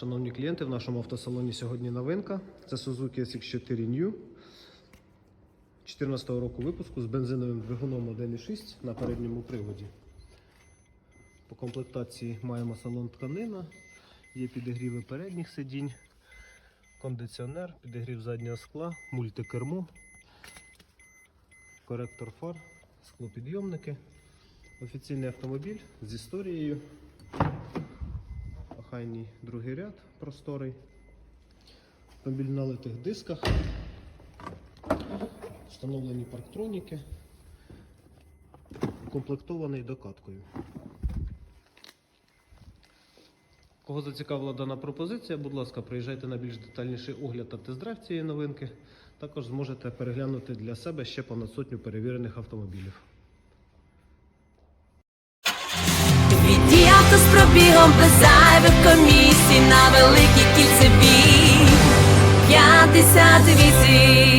Шановні клієнти, в нашому автосалоні сьогодні новинка. Це Suzuki SX4 New 2014 року випуску з бензиновим двигуном 1.6 на передньому приводі. По комплектації маємо салон тканина, є підігріви передніх сидінь, кондиціонер, підігрів заднього скла, мультикермо, коректор фар, склопідйомники. Офіційний автомобіль з історією. Охайний другий ряд просторий. Автомобіль на литих дисках. Встановлені парктроніки. Укомплектований докаткою. Кого зацікавила дана пропозиція, будь ласка, приїжджайте на більш детальніший огляд та тест-драйв цієї новинки. Також зможете переглянути для себе ще понад сотню перевірених автомобілів. Авто з пробігом без зайвих комісій. На великій кільцевій 58